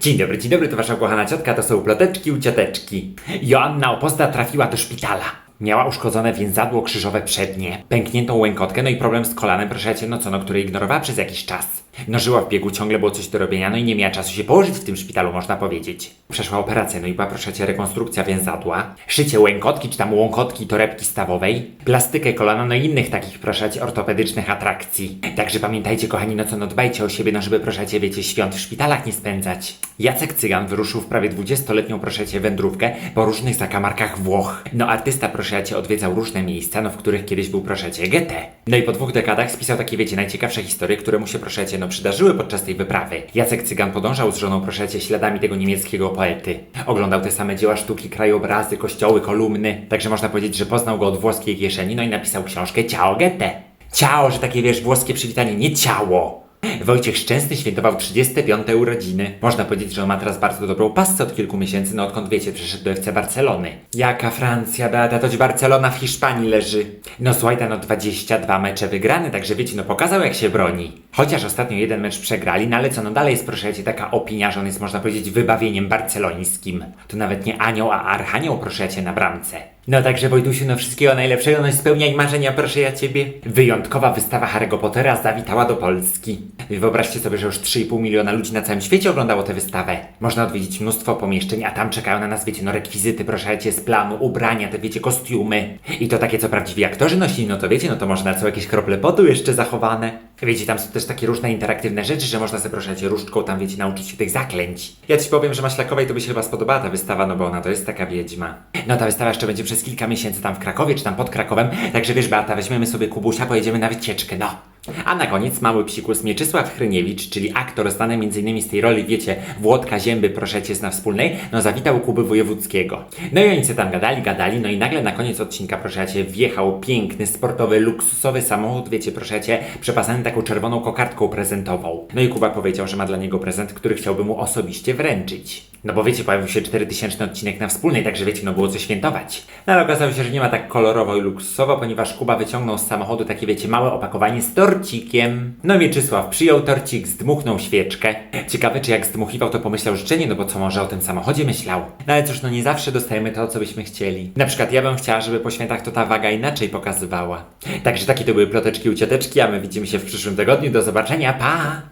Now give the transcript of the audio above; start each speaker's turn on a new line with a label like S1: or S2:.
S1: Dzień dobry, dzień dobry, to wasza kochana ciotka, to są ploteczki u cioteczki. Joanna Oposta trafiła do szpitala. Miała uszkodzone więzadło krzyżowe przednie, pękniętą łękotkę, no i problem z kolanem, proszę cię, no co, no, który ignorowała przez jakiś czas. No żyła w biegu, ciągle było coś do robienia, no i nie miała czasu się położyć w tym szpitalu, można powiedzieć. Przeszła operację, no i była, proszę cię, rekonstrukcja więzadła, szycie łękotki, czy tam łąkotki, torebki stawowej, plastykę kolana, no i innych takich, proszę cię, ortopedycznych atrakcji. Także pamiętajcie, kochani, no co, no dbajcie o siebie, no żeby, proszę cię, wiecie, świąt w szpitalach nie spędzać. Jacek Cygan wyruszył w prawie 20-letnią, proszę cię, wędrówkę po różnych zakamarkach Włoch. No artysta, proszę cię, odwiedzał różne miejsca, no w których kiedyś był, proszę cię, Goethe. No i po dwóch dekadach spisał takie, wiecie, najciekawsze historie, które mu się, proszę cię, no przydarzyły podczas tej wyprawy. Jacek Cygan podążał z żoną, proszę cię, śladami tego niemieckiego poety. Oglądał te same dzieła sztuki, krajobrazy, kościoły, kolumny. Także można powiedzieć, że poznał go od włoskiej kieszeni, no i napisał książkę Ciao Goethe. Ciao, że takie wiesz, włoskie przywitanie, nie ciało. Wojciech Szczęsny świętował 35. urodziny. Można powiedzieć, że on ma teraz bardzo dobrą pasę od kilku miesięcy, no odkąd wiecie, przeszedł do FC Barcelony. Jaka Francja, Beata, toć Barcelona w Hiszpanii leży. No słuchajcie, no 22 mecze wygrane, także wiecie, no pokazał jak się broni. Chociaż ostatnio jeden mecz przegrali, no ale co, no dalej jest proszę cię taka opinia, że on jest można powiedzieć wybawieniem barcelońskim. To nawet nie anioł, a archanioł proszę cię na bramce. No także Wojtusiu, no wszystkiego najlepszego, no i spełniaj marzenia, proszę ja ciebie. Wyjątkowa wystawa Harry'ego Pottera zawitała do Polski. Wyobraźcie sobie, że już 3,5 miliona ludzi na całym świecie oglądało tę wystawę. Można odwiedzić mnóstwo pomieszczeń, a tam czekają na nas, wiecie, no rekwizyty, proszę cię, z planu, ubrania, te wiecie, kostiumy. I to takie, co prawdziwi aktorzy nosili, no to wiecie, no to można są jakieś krople potu jeszcze zachowane. Wiecie, tam są też takie różne interaktywne rzeczy, że można sobie, proszę cię, różdżką tam, wiecie, nauczyć się tych zaklęć. Ja ci powiem, że Maślakowej to by się chyba spodobała ta wystawa, no bo ona to jest taka wiedźma. No ta wystawa jeszcze będzie przez kilka miesięcy tam w Krakowie, czy tam pod Krakowem, także wiesz, Beata, weźmiemy sobie Kubusia, pojedziemy na wycieczkę, no. A na koniec mały psikus Mieczysław Hryniewicz, czyli aktor znany m.in. z tej roli, wiecie, Włodka Zięby, proszę cię, na wspólnej, no zawitał Kuby Wojewódzkiego. No i oni się tam gadali, gadali, no i nagle na koniec odcinka, proszę cię, wjechał piękny, sportowy, luksusowy samochód, wiecie, proszę cię, przepasany taką czerwoną kokardką prezentową. No i Kuba powiedział, że ma dla niego prezent, który chciałby mu osobiście wręczyć. No bo wiecie, pojawił się 4000 odcinek na wspólnej, także wiecie, no było co świętować. No ale okazało się, że nie ma tak kolorowo i luksusowo, ponieważ Kuba wyciągnął z samochodu takie, wiecie, małe opakowanie z torcikiem. No Mieczysław przyjął torcik, zdmuchnął świeczkę. Ciekawe, czy jak zdmuchiwał, to pomyślał życzenie, no bo co może o tym samochodzie myślał. No ale cóż, no nie zawsze dostajemy to, co byśmy chcieli. Na przykład ja bym chciała, żeby po świętach to ta waga inaczej pokazywała. Także takie to były ploteczki u cioteczki, a my widzimy się w przyszłym tygodniu. Do zobaczenia, pa!